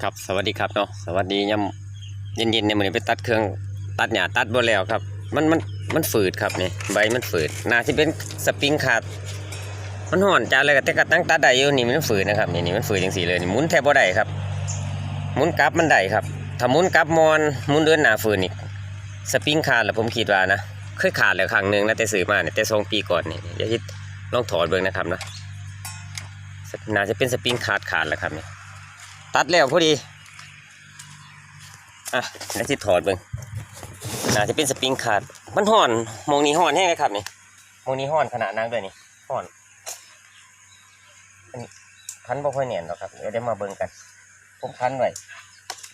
ครับสวัสดีครับเนาะสวัสดียำเย็นๆในมือนี้ไปตัดเครื่องตัดหญ้าตัดบ่แล้วครับ มันมันมันฝืดครับนี่ใบมันฝืดน่าสิเป็นสปริงขาดมันห่อนจ้าเลยแต่ก็ตั้งตัดได้อยู่นี่มันฝืดนะครับนี่นี่มันฝืดจังซี่เลยหมุนแทบบ่ได้ครับหมุนกลับมันได้ครับถ้าหมุนกลับมอนหมุนเดินหน้าฝืดนี่สปริงขาดแล้วผมคิดว่านะเคยขาดแล้วครั้งหนึงนะแต่ซื้อมาเนี่ยแต่สองปีก่อนนี่อย่าคิดลองถอดเบิ่งนะครับนะน่าจะเป็นสปริงขาดขาดแล้วครับเนี่ย ตัดแล้วพอดี อะแล้วที่ถอดเบิ่งน่าจะเป็นสปริงขาด มันห่อน มองนี้ห่อนแห้งเลยครับนี่มองนี้ห่อนขนาดนั้นด้วยนี่ห่อนอันนี้คันบ่ค่อยแน่นหรอกครับ เดี๋ยวได้มาเบิ่งกัน ผมคันไว้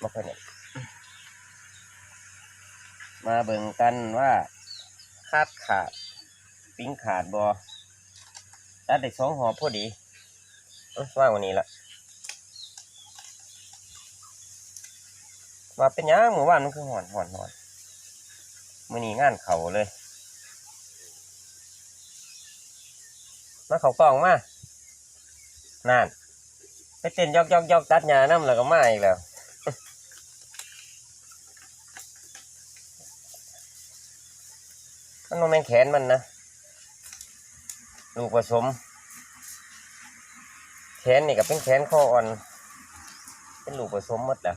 บ่ค่อยแน่นมาเบิ่งกันว่าคาดขาดสปริงขาดบ่ตัดได้สองหอพอดีเอ้ยว่างวันนี้ละ ว่าเป็นหยังหมู่บ้านมันคือหอนหอนหอนมื้อนีงานเขาเลย มาเขากล่องมานั่นไปเต้นยอกยอกยอกตัดหญ้าน้ำแล้วก็มาอีกแล้วมันโมเมนแขนมันนะลูกผสม แขนนี่ก็เป็นแขนคออ่อน เป็นลูกผสมหมดแล้ว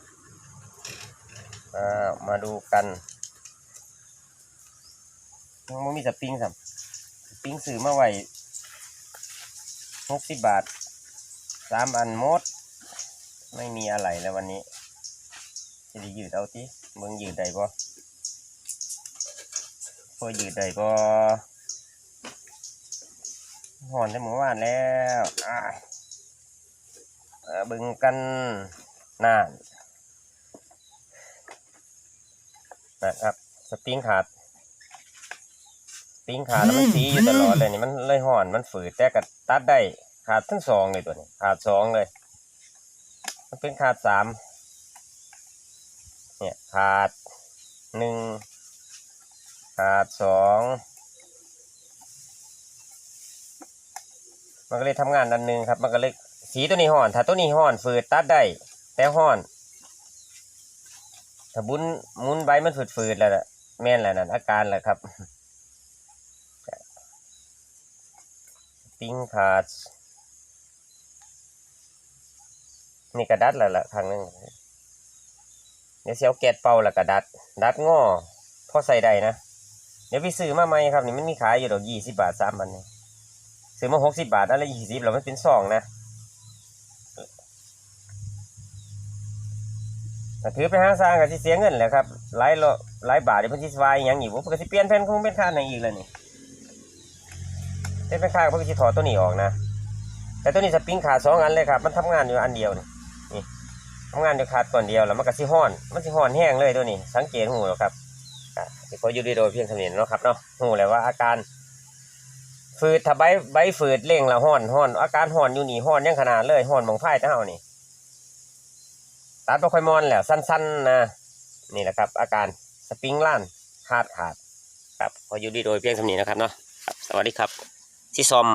อ่ามาดูกันมันมีสปริงสัมสปริงซื้อมาไว้หกสิบบาทสามอันหมด ไม่มีอะไรแล้ววันนี้จะได้ยืดเอาที่มึงยืดได้ปะพอยืดได้ปะหอนได้เมื่อวานแล้วอ่าเอ่อเบึงกันนาน นะครับ สปริงขาดสปริงขาดแล้วมันสีอยู่ตลอดเลยนี่มันเลยห่อนมันฝืดแต่ก็ตัดได้ขาดทั้งสองเลยตัวนี้ ขาดสองเลย มันเป็นขาดสามเนี่ยขาดหนึ่งขาดสองมันก็เลยทำงานอันหนึ่งครับ มันก็เลยสีตัวนี้ห่อน ถ้าตัวนี้ห่อนฝืดตัดได้แต่ห่อน ถ้าบุนหมุนใบมันฝืดๆแล้วล่ะแม่นแล้วนั่นอาการแหละครับปิ้งขาดนี่กระดัดแล้วล่ะครั้งนึงเดี๋ยวเสียวแกดเป่าแล้วกระดัด ดัดง้อพอใส่ได้นะ เดี๋ยวไปซื้อมาใหมครับ นี่มันมีขายอยู่ดอกยี่สิบบาทสามพันนี่ซื้อมาหกสิบบาทอันละยี่สิบแล้วมันเป็นซองนะ ถือไปห้างสร้างก็สิเสียเงินแหละครับหลายโลหลายบาทเดี๋ยวเพิ่นสิวายอหยังอีกผมก็สิเปลี่ยนแผ่นคงเป็นค่าไหนอีกแล้วนี่เป็นแผ่นค่าเพิ่นก็สิถอดตัวนี้ออกนะ แต่ตัวนี้สปริงขาดสองอันเลยครับ มันทำงานอยู่อันเดียวนี่นี่ทำงานอยู่ขาดก่อนเดียวแล้วมันก็สิห้อน มันสิห้อนแห้งเลยตัวนี้ สังเกตหูแล้วครับก็สิขออยู่ดีโดยเพียงเท่านี้เนาะครับเนาะหูแล้วว่าอาการฝืดถ้าใบใบฝืดเร่งแล้วห้อนห้อนอาการห้อนอยู่นี่ห้อนยังขนาดเลยห้อนบางไพ่เท่านี่ ตัดบ่ค่อยมอนแล้วสั้นๆนะนี่แหละครับ อาการสปริงล่านขาดขาดครับขออยู่ดีโดยเพียงสำนีนะครับเนาะสวัสดีครับที่ซอม